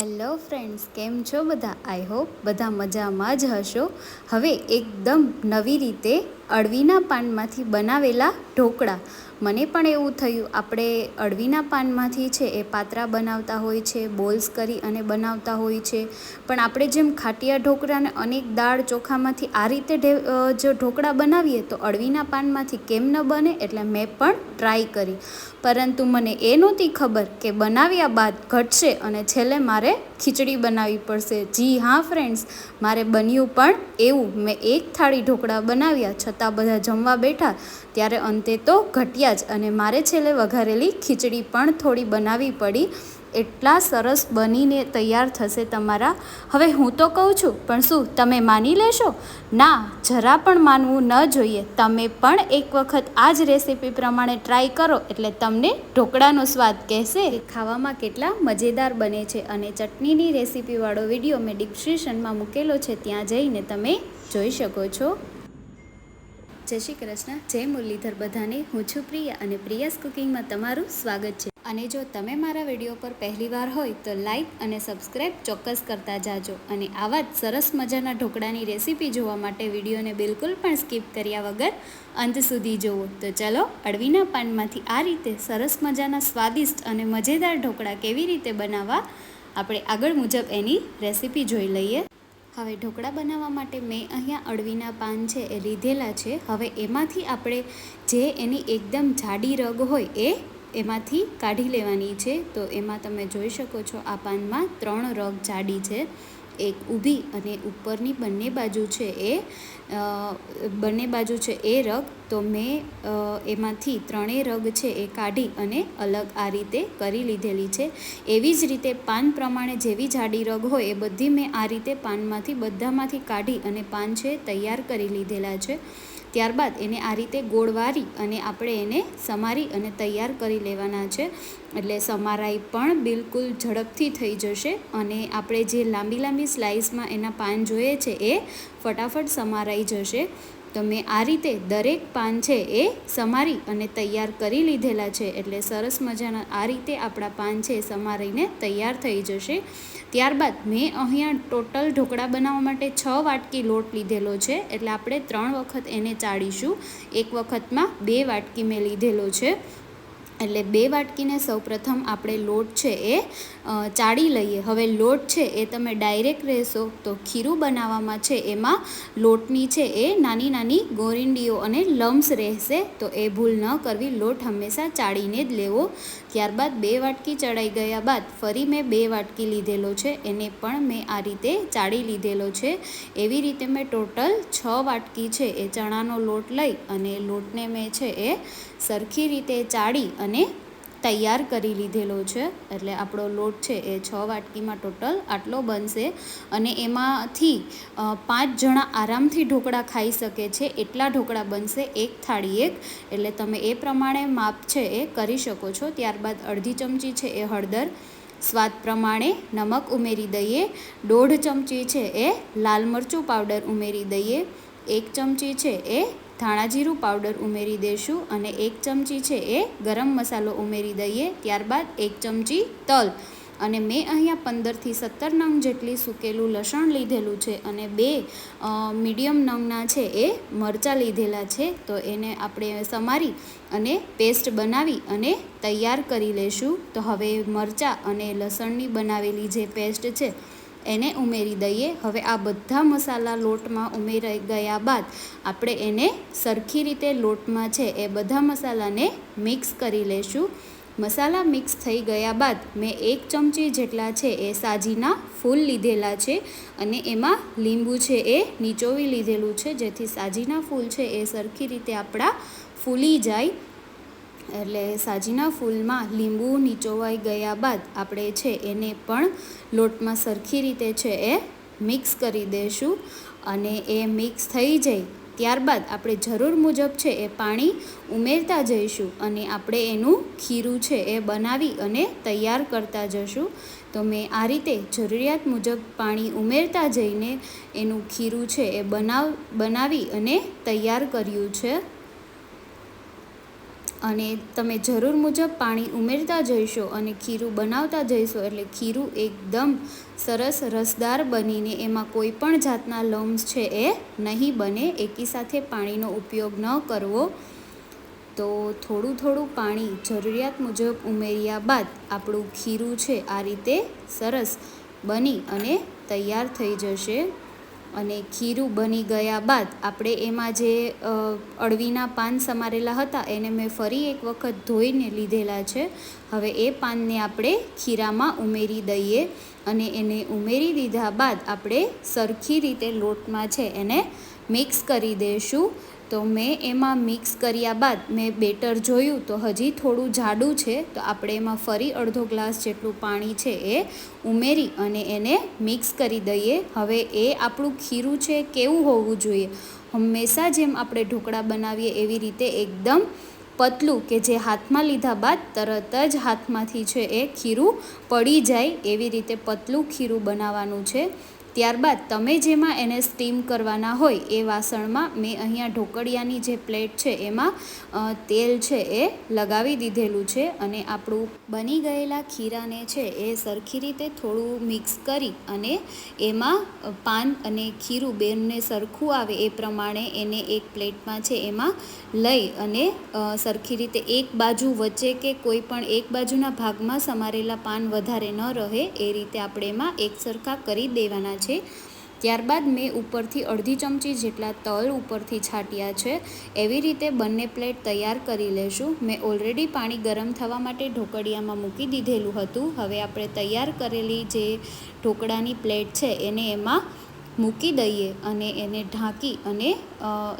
Hello friends, કેમ છો બધા? આઈ હોપ બધા મજામાં જ હશો. હવે એકદમ નવી રીતે અળવીના પાનમાંથી બનાવેલા ઢોકળા. મને પણ એવું થયું, આપણે અળવીના પાનમાંથી છે એ પાતરા બનાવતા હોય છે, બોલ્સ કરી અને બનાવતા હોય છે. પણ આપણે જેમ ખાટિયા ઢોકળાને અનેક દાળ ચોખામાંથી આ રીતે જો ઢોકળા બનાવીએ, તો અળવીના પાનમાંથી કેમ ન બને એટલે મેં પણ ટ્રાય કરી. પરંતુ મને એ નહોતી ખબર કે બનાવ્યા બાદ ઘટશે અને છેલ્લે મારે ખીચડી બનાવવી પડશે. જી હા ફ્રેન્ડ્સ મારે બન્યું પણ એવું. મેં એક થાળી ઢોકળા બનાવ્યા, છતાં બધા જમવા બેઠા. ત્યારે અંતે તો ઘટ્યા જ. અને મારે છેલ્લે વઘારેલી ખીચડી પણ થોડી બનાવવી પડી. એટલા સરસ બનીને તૈયાર થશે તમારા. હવે હું તો કહું છું, પણ શું તમે માની લેશો? ના, જરા પણ માનવું ન જોઈએ. તમે પણ એક વખત આ જ રેસીપી પ્રમાણે ટ્રાય કરો, એટલે તમને ઢોકળાનો સ્વાદ કહેશે. ખાવામાં કેટલા મજેદાર બને છે અને ચટણીની રેસીપીવાળો વીડિયો મેં ડિસ્ક્રિપ્શનમાં મૂકેલો છે, ત્યાં જઈને તમે જોઈ શકો છો. જય શ્રી કૃષ્ણ, જય મુરલીધર બધાને. હું છું પ્રિયા અને પ્રિયાસ કુકિંગમાં તમારું સ્વાગત છે. અને જો તમે મારા વીડિયો પર પહેલીવાર હોય તો લાઈક અને સબસ્ક્રાઈબ ચોક્કસ કરતા જાજો અને આવા જ સરસ મજાના ઢોકળાની રેસીપી જોવા માટે વિડીયોને બિલકુલ પણ સ્કીપ કર્યા વગર અંત સુધી જુઓ. તો ચલો, અળવીના પાનમાંથી આ રીતે સરસ મજાના સ્વાદિષ્ટ અને મજેદાર ઢોકળા કેવી રીતે બનાવવા આપણે આગળ મુજબ એની રેસીપી જોઈ લઈએ. હવે ઢોકળા બનાવવા માટે મેં અહીંયા અળવીના પાન છે એ લીધેલા છે. હવે એમાંથી આપણે જે એની એકદમ જાડી રગ હોય એ એમાંથી કાઢી લેવાની છે. તો એમાં તમે જોઈ શકો છો, આ પાનમાં ત્રણ રગ જાડી છે. એક ઊભી અને ઉપરની બંને બાજુ છે એ બંને બાજુ છે એ રગ. તો મેં એમાંથી ત્રણેય રગ છે એ કાઢી અને અલગ આ રીતે કરી લીધેલી છે. એવી જ રીતે પાન પ્રમાણે જેવી જાડી રગ હોય એ બધી મેં આ રીતે પાનમાંથી બધામાંથી કાઢી અને પાન છે તૈયાર કરી લીધેલા છે. ત્યારબાદ એને આ રીતે ગોળ વારી અને આપણે એને સમારી અને તૈયાર કરી લેવાના છે. એટલે સમારાઈ પણ બિલકુલ ઝડપથી થઈ જશે અને આપણે જે લાંબી લાંબી સ્લાઇસમાં એના પાન જોઈએ છે એ ફટાફટ સમારાઈ જશે. તો મેં આ રીતે દરેક પાન છે એ સમારી અને તૈયાર કરી લીધેલા છે. એટલે સરસ મજાના આ રીતે આપણા પાન છે સમારીને તૈયાર થઈ જશે. ત્યારબાદ મેં અહીંયા ટોટલ ઢોકળા બનાવવા માટે છ વાટકી લોટ લીધેલો છે. એટલે આપણે ત્રણ વખત એને ચાળીશું. એક વખતમાં બે વાટકી મેં લીધેલો છે. એટલે બે વાટકીને સૌપ્રથમ આપણે લોટ છે એ ચાળી લઈએ. હવે લોટ છે એ તમે ડાયરેક્ટ રહેશો તો ખીરું બનાવવામાં છે એમાં લોટની છે એ નાની નાની ગોરીંડીઓ અને લમ્સ રહેશે. તો એ ભૂલ ન કરવી, લોટ હંમેશા ચાળીને જ લેવો. ત્યારબાદ બે વાટકી ચડાઈ ગયા બાદ ફરી મેં બે વાટકી લીધેલો છે. એને પણ મેં આ રીતે ચાળી લીધેલો છે. એવી રીતે મેં ટોટલ છ વાટકી છે એ ચણાનો લોટ લઈ અને લોટને મેં છે એ સરખી રીતે ચાળી અને તૈયાર કરી લીધેલો છે. એટલે આપણો લોટ છે એ છ વાટકીમાં ટોટલ આટલો બનશે અને એમાંથી પાંચ જણા આરામથી ઢોકળા ખાઈ શકે છે. એટલા ઢોકળા બનશે એક થાળી એક. એટલે તમે એ પ્રમાણે માપ છે એ કરી શકો છો. ત્યારબાદ અડધી ચમચી છે એ હળદર. સ્વાદ પ્રમાણે નમક ઉમેરી દઈએ. દોઢ ચમચી છે એ લાલ મરચું પાવડર ઉમેરી દઈએ. એક ચમચી છે એ ધાણા જીરું પાવડર ઉમેરી દઈશું અને એક ચમચી છે એ ગરમ મસાલો ઉમેરી દઈએ ત્યારબાદ એક ચમચી તલ. અને મેં અહીંયા પંદરથી સત્તર નંગ જેટલી સૂકેલું લસણ લીધેલું છે અને બે મીડિયમ નંગના છે એ મરચાં લીધેલા છે. તો એને આપણે સમારી અને પેસ્ટ બનાવી અને તૈયાર કરી લેશું. તો હવે મરચાં અને લસણની બનાવેલી જે પેસ્ટ છે એને ઉમેરી દઈએ. હવે આ બધા મસાલા લોટમાં ઉમેરાઈ ગયા બાદ આપણે એને સરખી રીતે લોટમાં છે એ બધા મસાલાને મિક્સ કરી લેશું. મસાલા મિક્સ થઈ ગયા બાદ મેં એક ચમચી જેટલા છે એ સાજીના ફૂલ લીધેલા છે અને એમાં લીંબુ છે એ નીચોવી લીધેલું છે જેથી સાજીના ફૂલ છે એ સરખી રીતે આપણા ફૂલી જાય. એટલે સાજીના ફૂલમાં લીંબુ નીચોવાઈ ગયા બાદ આપણે છે એને પણ લોટમાં સરખી રીતે છે એ મિક્સ કરી દઈશું અને એ મિક્સ થઈ જાય ત્યારબાદ આપણે જરૂર મુજબ છે એ પાણી ઉમેરતા જઈશું અને આપણે એનું ખીરું છે એ બનાવી અને તૈયાર કરતા જશું. તો મેં આ રીતે જરૂરિયાત મુજબ પાણી ઉમેરતા જઈને એનું ખીરું છે એ બનાવ, બનાવી અને તૈયાર કર્યું છે. અને તમે જરૂર મુજબ પાણી ઉમેરતા જઈશો અને ખીરું બનાવતા જઈશો એટલે ખીરું એકદમ સરસ રસદાર બનીને એમાં કોઈ પણ જાતના લમ્સ છે એ નહીં બને. એકી સાથે પાણીનો ઉપયોગ ન કરવો. તો થોડું થોડું પાણી જરૂરિયાત મુજબ ઉમેર્યા બાદ આપણું ખીરું છે આ રીતે સરસ બની અને તૈયાર થઈ જશે. અને ખીરું બની ગયા બાદ આપણે એમાં જે અળવીના પાન સમારેલા હતા એને મેં ફરી એક વખત ધોઈને લીધેલા છે. હવે એ પાનને આપણે ખીરામાં ઉમેરી દઈએ અને એને ઉમેરી દીધા બાદ આપણે સરખી રીતે લોટમાં છે એને મિક્સ કરી દઈશું તો મેં એમાં મિક્સ કર્યા બાદ મેં બેટર જોયું તો હજી થોડું જાડું છે, તો આપણે એમાં ફરી અડધો ગ્લાસ જેટલું પાણી છે એ ઉમેરી અને એને મિક્સ કરી દઈએ. હવે એ આપણું ખીરું છે કેવું હોવું જોઈએ? હંમેશા જેમ આપણે ઢોકળા બનાવીએ એવી રીતે એકદમ પતલું કે જે હાથમાં લીધા બાદ તરત જ હાથમાંથી છે એ ખીરું પડી જાય એવી રીતે પતલું ખીરું બનાવવાનું છે. ત્યારબાદ તમે જેમાં એને સ્ટીમ કરવાના હોય એ વાસણમાં મેં અહીંયા ઢોકળિયાની જે પ્લેટ છે એમાં તેલ છે એ લગાવી દીધેલું છે અને આપણું બની ગયેલા ખીરાને છે એ સરખી રીતે થોડું મિક્સ કરી અને એમાં પાન અને ખીરું બેનને સરખું આવે એ પ્રમાણે એને એક પ્લેટમાં છે એમાં લઈ અને સરખી રીતે એક બાજુ વચ્ચે કે કોઈ પણ એક બાજુના ભાગમાં સમારેલા પાન વધારે ન રહે એ રીતે આપણે એમાં એક સરખા કરી દેવાના છે. ત્યારબાદ મેં ઉપરથી અડધી ચમચી જેટલા તલ ઉપરથી છાંટ્યા છે. એવી રીતે બંને પ્લેટ તૈયાર કરી લેશું. મેં ઓલરેડી પાણી ગરમ થવા માટે ઢોકળિયામાં મૂકી દીધેલું હતું. હવે આપણે તૈયાર કરેલી જે ઢોકળાની પ્લેટ છે એને એમાં મૂકી દઈએ અને એને ઢાંકી અને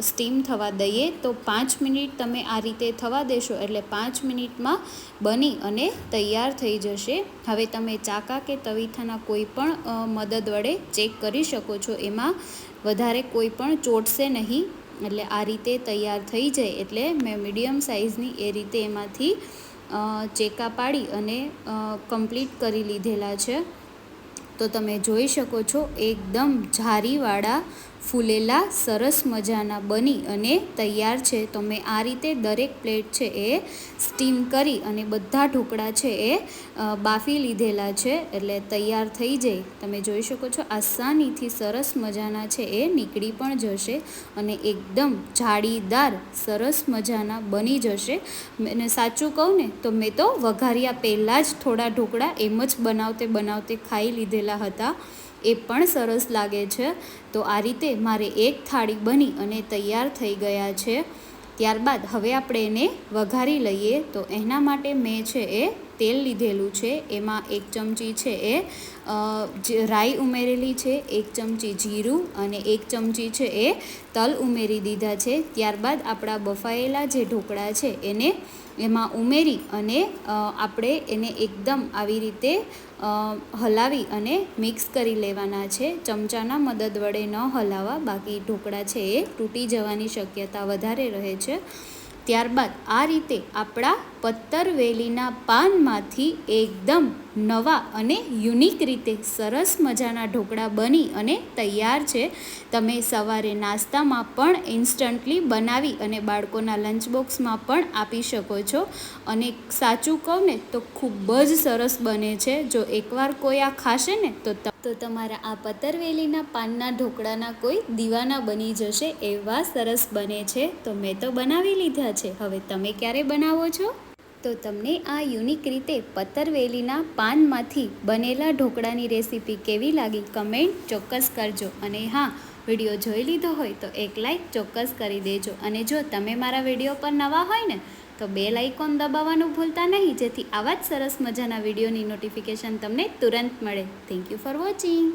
સ્ટીમ થવા દઈએ, તો પાંચ મિનિટ તમે આ રીતે થવા દેશો એટલે પાંચ મિનિટમાં બની અને તૈયાર થઈ જશે. હવે તમે ચાકા કે તવીથાના કોઈ પણ મદદ વડે ચેક કરી શકો છો. એમાં વધારે કોઈ પણ ચોટશે નહીં. એટલે આ રીતે તૈયાર થઈ જાય. એટલે મેં મીડિયમ સાઇઝની એ રીતે એમાંથી ચેકા પાડી અને કમ્પ્લીટ કરી લીધેલા છે. તો તમે જોઈ શકો છો એકદમ જારીવાળા ફૂલેલા સરસ મજાના બની અને તૈયાર છે. તો મેં આ રીતે દરેક પ્લેટ છે એ સ્ટીમ કરી અને બધા ઢોકળા છે એ બાફી લીધેલા છે એટલે તૈયાર થઈ જાય. તમે જોઈ શકો છો આસાનીથી સરસ મજાના છે એ નીકળી પણ જશે અને એકદમ જાળીદાર સરસ મજાના બની જશે. અને સાચું કહું ને તો મેં તો વઘાર્યા પહેલાં જ થોડા ઢોકળા એમ જ બનાવતે બનાવતે ખાઈ લીધેલા હતા. એ પણ સરસ લાગે છે. તો આ રીતે મારે એક થાળી બની અને તૈયાર થઈ ગયા છે. ત્યારબાદ હવે આપણે એને વઘારી લઈએ. તો એના માટે મેં છે એ તેલ લીધેલું છે, એમાં એક ચમચી છે એ રાઈ ઉમેરેલી છે, એક ચમચી જીરું અને એક ચમચી છે એ તલ ઉમેરી દીધા છે. ત્યારબાદ આપણા બફાયેલા જે ઢોકળા છે એને એમાં ઉમેરી અને આપણે એને એકદમ આવી રીતે હલાવી અને મિક્સ કરી લેવાના છે. ચમચાના મદદ વડે ન હલાવવા, બાકી ઢોકળા છે એ તૂટી જવાની શક્યતા વધારે રહે છે. ત્યારબાદ આ રીતે આપણા પત્તરવેલીના પાનમાંથી એકદમ નવા અને યુનિક રીતે સરસ મજાના ઢોકળા બની અને તૈયાર છે. તમે સવારે નાસ્તામાં પણ ઇન્સ્ટન્ટલી બનાવી અને બાળકોના લંચ બોક્સમાં પણ આપી શકો છો. અને સાચું કહું ને તો ખૂબ જ સરસ બને છે. જો એકવાર કોઈ આ ખાશે ને તો તો તમારા આ પતરવેલીના પાનના ઢોકળાના કોઈ દીવાના બની જશે એવા સરસ બને છે. તો મેં તો બનાવી લીધા છે. હવે તમે ક્યારે બનાવો છો? તો તમને આ યુનિક રીતે પતરવેલીના પાનમાંથી બનેલા ઢોકળાની રેસીપી કેવી લાગી કમેન્ટ ચોક્કસ કરજો. અને હા, વીડિયો જોઈ લીધો હોય તો એક લાઈક ચોક્કસ કરી દેજો. અને જો તમે મારા વીડિયો પર નવા હોય ને, તો બે લાઇકોન દબાવવાનું ભૂલતા નહીં. જેથી આવા જ સરસ મજાના વિડીયોની નોટિફિકેશન તમને તુરંત મળે. Thank you for watching